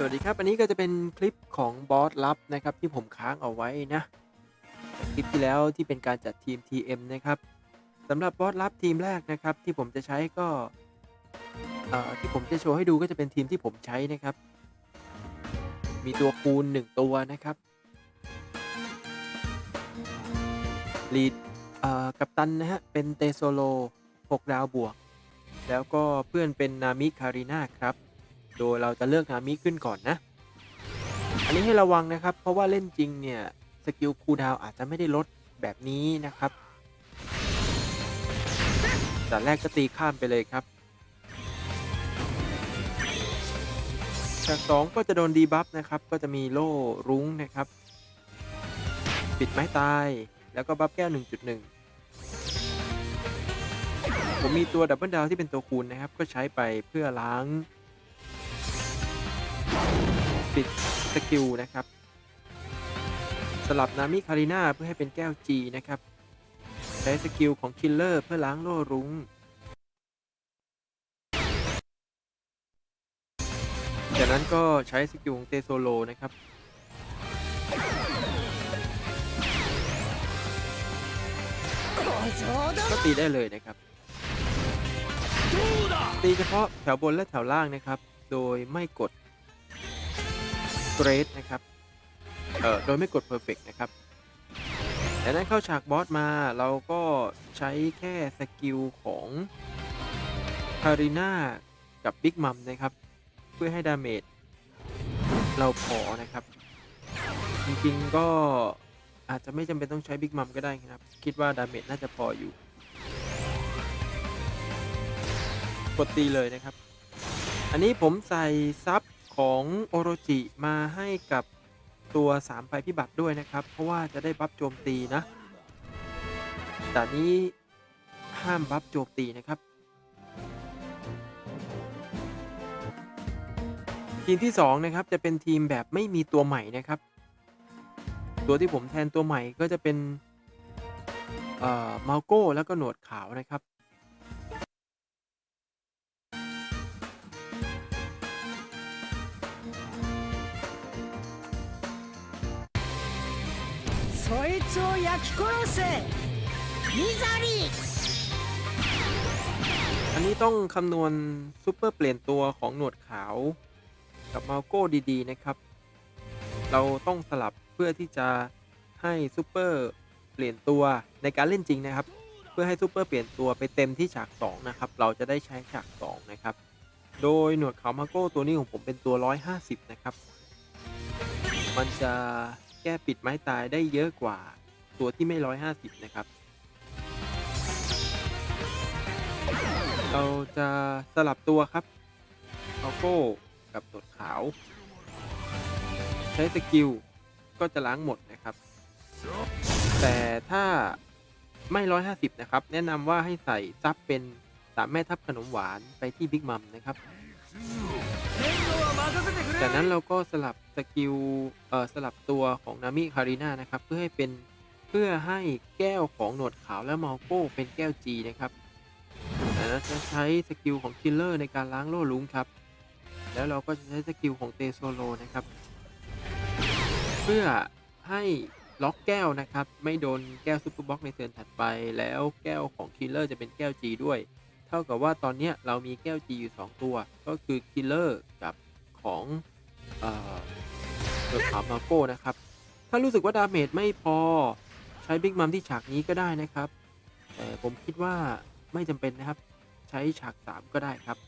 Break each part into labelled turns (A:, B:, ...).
A: สวัสดีครับ อันนี้ก็จะเป็นคลิปของบอสลับนะครับที่ผมค้างเอาไว้นะคลิปที่แล้วที่เป็นการจัดทีม TM นะครับสำหรับบอสลับทีมแรกนะครับที่ผมจะใช้ก็ที่ผมจะโชว์ให้ดูก็จะเป็นทีมที่ผมใช้นะครับ มีตัวคูณ 1 ตัวนะครับลีดกัปตันนะฮะเป็นเตโซโล 6 ดาวบวก แล้วก็เพื่อนเป็นนามิคาริน่าครับ โดยเราจะเลือกนามิขึ้นก่อนนะ อันนี้ให้ระวังนะครับ เพราะว่าเล่นจริงเนี่ยสกิลคูดาวอาจจะไม่ได้ลดแบบนี้นะครับแต่แรกก็ตีข้ามไปเลยครับ จากสองก็จะโดนดีบัฟนะครับ ก็จะมีโล่รุ้งนะครับ ปิดไม้ตาย แล้วก็บัฟแก้ว 1.1 ผมมีตัวดับเบิลดาวที่เป็นตัวคูณนะครับ ก็ใช้ไปเพื่อล้าง ปิดสกิลนะครับ สลับนามิคาริน่าเพื่อให้เป็นแก้ว G นะครับ ใช้สกิลของคิลเลอร์เพื่อล้างโล่รุ้งจากนั้นก็ใช้สกิลของเตโซโลนะครับ ก็ตีได้เลยนะครับ ตีเฉพาะแถวบนและแถวล่างนะครับ โดยไม่กด เกรดนะครับ เอ่อ โดยไม่กด perfect นะครับจากนั้นเข้าฉากบอสมาเราก็ใช้แค่สกิลของคาริน่ากับบิ๊กมัมนะครับ เพื่อให้ดาเมจเราพอนะครับ จริงๆก็อาจจะไม่จำเป็นต้องใช้บิ๊กมัมก็ได้นะครับ คิดว่าดาเมจน่าจะพออยู่ กดตีเลยนะครับ อันนี้ผมใส่ซับ ของโอโรจิมาให้กับตัว3ภัยพิบัติด้วยนะครับ เพราะว่าจะได้บัฟโจมตีนะแต่นี้ห้ามบัฟโจมตีนะครับ ทีมที่ 2 นะครับ จะเป็นทีมแบบไม่มีตัวใหม่นะครับ ตัวที่ผมแทนตัวใหม่ก็จะเป็นเอ่อมาโก้แล้วก็หนวดขาวนะครับ
B: き殺せミザリ
A: อันนี้ต้องคำนวณซูเปอร์เปลี่ยนตัวของหนวดขาวกับมาโก้ดีๆนะครับ เราต้องสลับเพื่อที่จะให้ซูเปอร์เปลี่ยนตัวในการเล่นจริงนะครับ เพื่อให้ซูเปอร์เปลี่ยนตัวไปเต็มที่ฉาก2นะครับ เราจะได้ใช้ฉาก2นะครับ โดยหนวดขาวมาโก้ตัวนี้ของผมเป็นตัว 150 นะครับ มันจะแก้ปิดไม้ตายได้เยอะกว่า ตัวที่ไม่ 150 นะครับ เราจะสลับตัวครับเอาโก้กับตดขาว ใช้สกิล ก็จะล้างหมดนะครับ แต่ถ้าไม่ 150 นะครับ แนะนำว่าให้ใส่ซับเป็นสามแม่ทับขนมหวานไปที่บิ๊กมัมนะครับ จากนั้นเราก็สลับสกิล เอ่อ สลับตัวของนามิคาริน่านะครับ เพื่อให้เป็น เพื่อให้แก้วของหนวดขาวและมอโก้เป็นแก้ว G นะครับแล้วจะใช้สกิลของคิลเลอร์ในการล้างโล่ลุงครับ แล้วเราก็จะใช้สกิลของเตโซโลนะครับ เพื่อให้ล็อกแก้วนะครับ ไม่โดนแก้วซูเปอร์บ็อกซ์ในเทิร์นถัดไป แล้วแก้วของคิลเลอร์จะเป็นแก้ว G ด้วย เท่ากับว่าตอนนี้เรามีแก้ว G อยู่ 2 ตัว ก็คือคิลเลอร์กับของเอ่อตัวขาวมาโก้นะครับ ถ้ารู้สึกว่าดาเมจไม่พอ ช้บิ๊กมัมที่ฉากนี้ก็ได้นะครับ แต่ผมคิดว่าไม่จำเป็นนะครับ ใช้ฉาก 3 ก็ได้ครับ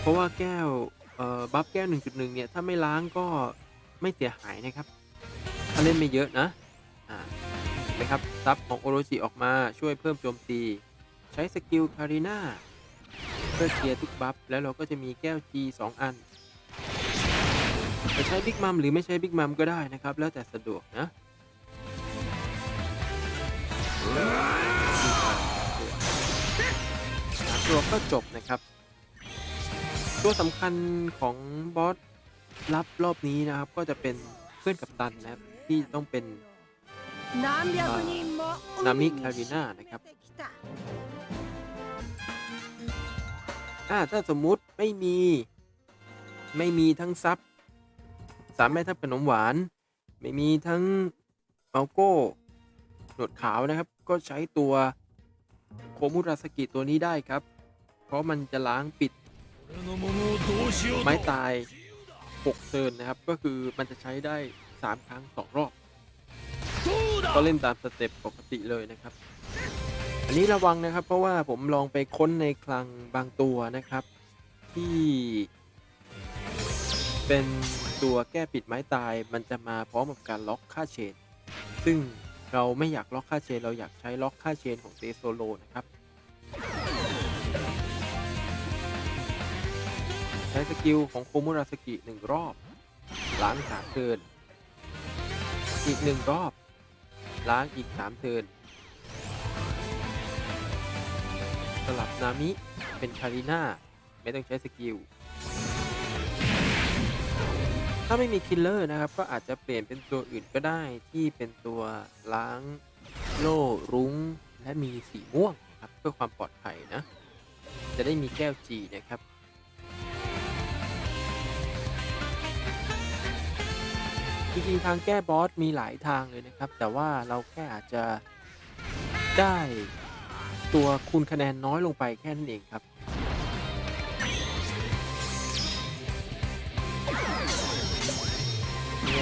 A: เพราะว่าแก้วบัฟแก้ว 1.1 เนี่ย ถ้าไม่ล้างก็ไม่เสียหายนะครับ ถ้าเล่นไม่เยอะนะ อ่านไหมครับซับของโอโรจิออกมาช่วยเพิ่มโจมตี ใช้สกิลคาริน่าเพื่อเคลียร์ทุกบัฟแล้วเราก็จะมีแก้ว G 2 อันจะใช้บิ๊กมัมหรือไม่ใช้บิ๊กมัมก็ได้นะครับ แล้วแต่สะดวกนะ ตัวก็จบนะครับ ตัวสำคัญของบอสรับรอบนี้นะครับ ก็จะเป็นเพื่อนกับตันนะครับ ที่ต้องเป็น
B: นา
A: มิ
B: คา
A: ริน่านะครับอ่าถ้าสมมุติไม่มีไม่มีทั้งซับสามแม่ทัพขนมหวาน ไม่มีทั้งเมาโก้หนวดขาวนะครับ ก็ใช้ตัวโคมุราสกิตัวนี้ได้ครับ เพราะมันจะล้างปิด ไม้ตาย 6เซิร์นนะครับ ก็คือมันจะใช้ได้ 3 ครั้ง 2 รอบ ก็เล่นตามสเต็ปปกติเลยนะครับ อันนี้ระวังนะครับ เพราะว่าผมลองไปค้นในคลังบางตัวนะครับ ที่เป็นตัวแก้ปิดไม้ตายมันจะมาพร้อมกับการล็อกค่าเชน ซึ่ง เราไม่อยากล็อกค่าเชน เราอยากใช้ล็อกค่าเชนของเซโซโลนะครับ ใช้สกิลของโคมุราสกิหนึ่งรอบ ล้างสามเทิน อีกหนึ่งรอบ ล้างอีกสามเทิน สลับนามิเป็นคาริน่าไม่ต้องใช้สกิล ถ้าไม่มีคิลเลอร์นะครับ ก็อาจจะเปลี่ยนเป็นตัวอื่นก็ได้ที่เป็นตัวล้างโล่รุ้ง และมีสีม่วงนะครับเพื่อความปลอดภัยนะ จะได้มีแก้วจีนะครับจริงๆทางแก้บอสมีหลายทางเลยนะครับ แต่ว่าเราแค่อาจจะได้ตัวคูณคะแนนน้อยลงไปแค่นั้นเองครับ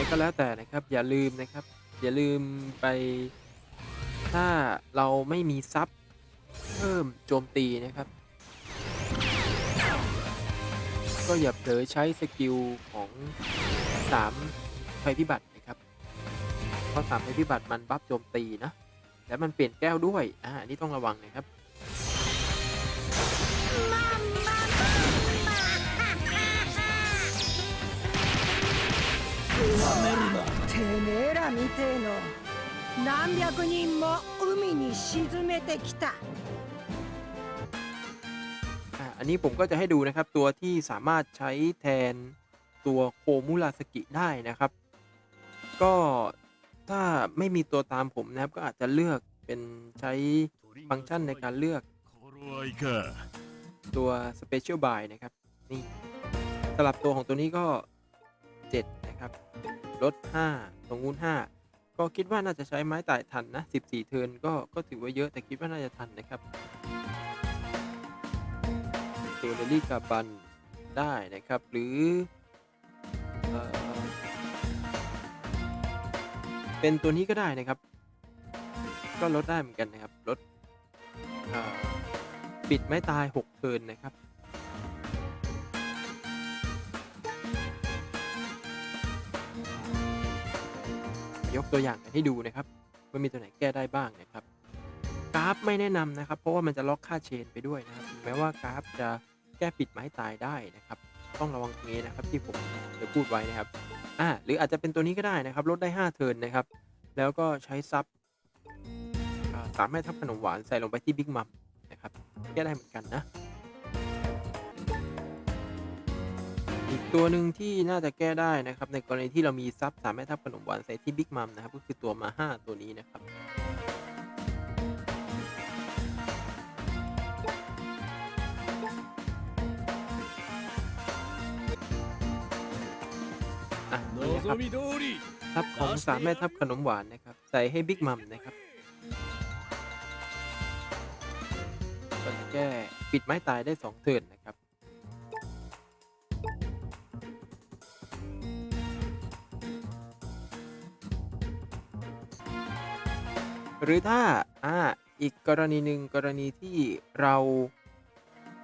A: ก็แล้วแต่นะครับ อย่าลืมนะครับ อย่าลืมไป ถ้าเราไม่มีซับเพิ่มโจมตีนะครับ ก็อย่าเผลอใช้สกิลของสามภัยพิบัตินะครับเพราะสามภัยพิบัติมันบัฟโจมตีนะและมันเปลี่ยนแก้วด้วยอ่าอันนี้ต้องระวังนะครับ
B: てめえらみてえの何百人も海に沈めてきた
A: อ่าอันนี้ผมก็จะให้ดูนะครับ ตัวที่สามารถใช้แทนตัวโคมุราสกิได้นะครับ ก็ถ้าไม่มีตัวตามผมนะครับ ก็อาจจะเลือกเป็นใช้ฟังก์ชันในการเลือก
C: 頃合いか
A: ตัว Special Buy นะครับ นี่สลับตัวของตัวนี้ก็ 7 นะครับ ลด 5 ตรงนู้น 5 ก็คิดว่าน่าจะใช้ไม้ตายทันนะ 14 เทิร์นก็ก็ถือว่าเยอะแต่คิดว่าน่าจะทันนะครับตัวเดลี่กาบันได้นะครับ หรือเอเป็นตัวนี้ก็ได้นะครับ ก็ลดได้เหมือนกันนะครับ ลดปิดไม้ตาย 6 เทิร์นนะครับ ตัวอย่างกันให้ดูนะครับว่ามีตัวไหนแก้ได้บ้างนะครับ กราฟไม่แนะนำนะครับ เพราะว่ามันจะล็อกค่าเชนไปด้วยนะครับแม้ว่ากราฟจะแก้ปิดไม้ตายได้นะครับ ต้องระวังตรงนี้นะครับที่ผมได้พูดไว้นะครับอ่าหรืออาจจะเป็นตัวนี้ก็ได้นะครับ ลดได้ 5 เทิร์นนะครับ แล้วก็ใช้ซับสามแม่ทับขนมหวานใส่ลงไปที่บิ๊กมัมนะครับแก้ได้เหมือนกันนะีกตัวหนึ่งที่น่าจะแก้ได้นะครับในกรณีที่เรามีซับสามแม่ทัพขนมหวานใส่ที่บิ๊กมัมนะครับก็คือตัวมาห้าตัวนี้นะครับนะครับทับของสามแม่ทัพขนมหวานนะครับใส่ให้บิ๊กมัมนะครับก็จแก้ปิดไม้ตายได้ 2 เทิร์นนะครับ หรือถ้าอ่าอีกกรณีหนึ่งกรณีที่เรา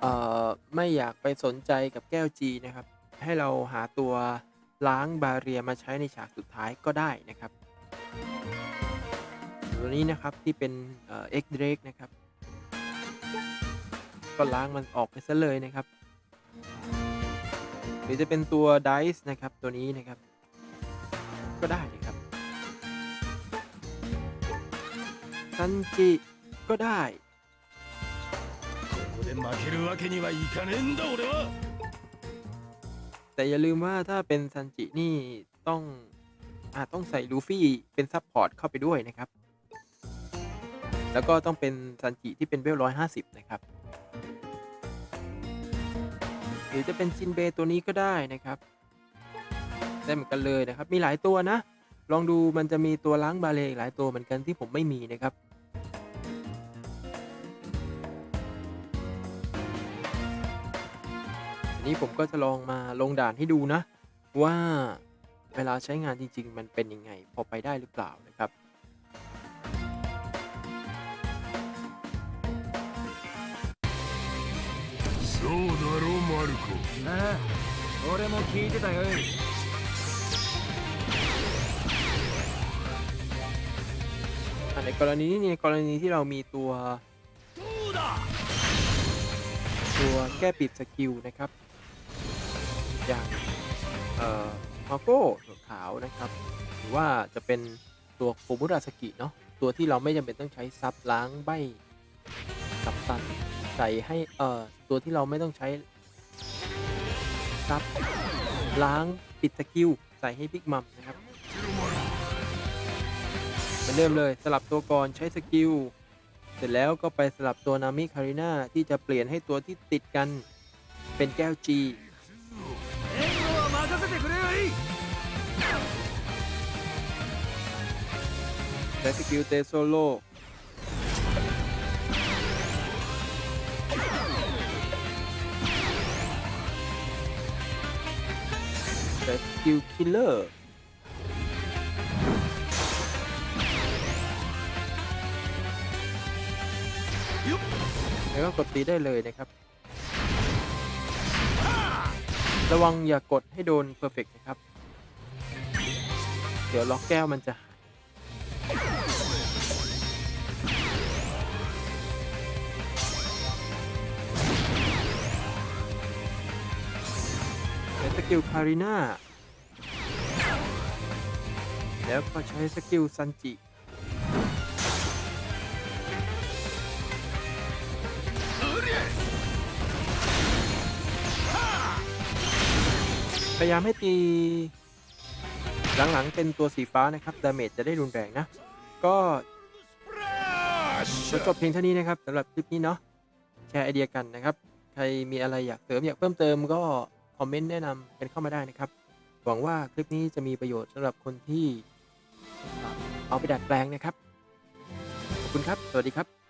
A: เอ่อไม่อยากไปสนใจกับแก้วจีนะครับ ให้เราหาตัวล้างบาเรียมาใช้ในฉากสุดท้ายก็ได้นะครับ ตัวนี้นะครับที่เป็นเอ็กเดรกนะครับ ก็ล้างมันออกไปซะเลยนะครับ หรือจะเป็นตัวไดส์นะครับตัวนี้นะครับ ก็ได้นะครับ ซันจิก็ได้
C: ここで負けるわけにはいかねえんだ俺は
A: แต่อย่าลืมว่าถ้าเป็นซันจินี่ต้องอาต้องใส่ลูฟี่เป็นซับพอร์ตเข้าไปด้วยนะครับ แล้วก็ต้องเป็นซันจิที่เป็นเวลร้อยห้าสิบนะครับ หรือจะเป็นจินเบย์ตัวนี้ก็ได้นะครับ ได้เหมือนกันเลยนะครับ มีหลายตัวนะ ลองดูมันจะมีตัวล้างบาเลอีกหลายตัวเหมือนกันที่ผมไม่มีนะครับ อันนี้ผมก็จะลองมาลงด่านให้ดูนะ ว่าเวลาใช้งานจริง ๆ มันเป็นยังไง พอไปได้หรือเปล่านะครับ
C: そうだろマルコ
D: ああ俺も聞いてたよ
A: ในกรณีนี้ในกรณีที่เรามีตัว ตัวแก้ปิดสกิลนะครับ อย่างเอ่อมาโก้ขาวนะครับ หรือว่าจะเป็นตัวโคบุราสกิเนาะตัวที่เราไม่จำเป็นต้องใช้ซับล้างใบกับตันใส่ให้เอ่อตัวที่เราไม่ต้องใช้ซับล้างปิดสกิลใส่ให้บิ๊กมัมนะครับ เริ่มเลยสลับตัวก่อนใช้สกิล เสร็จแล้วก็ไปสลับตัวนามิคาริน่าที่จะเปลี่ยนให้ตัวที่ติดกัน เป็นแก้ว
D: จี
A: และสกิลเตโซโลและสกิลคิลเลอร์ แล้วก็กดตีได้เลยนะครับ ระวังอย่ากดให้โดนเพอร์เฟกนะครับ เดี๋ยวล็อกแก้วมันจะหายใช้สกิลคาริน่าแล้วก็ใช้สกิลซันจิ พยายามให้ตี หลังๆเป็นตัวสีฟ้านะครับดาเมจจะได้รุนแรงนะ ก็จบเพียงเท่านี้นะครับสำหรับคลิปนี้เนาะแชร์ไอเดียกันนะครับ ใครมีอะไรอยากเสริมอยากเพิ่มเติมก็คอมเมนต์แนะนำกันเข้ามาได้นะครับ หวังว่าคลิปนี้จะมีประโยชน์สำหรับคนที่เอาไปดัดแปลงนะครับ ขอบคุณครับ สวัสดีครับ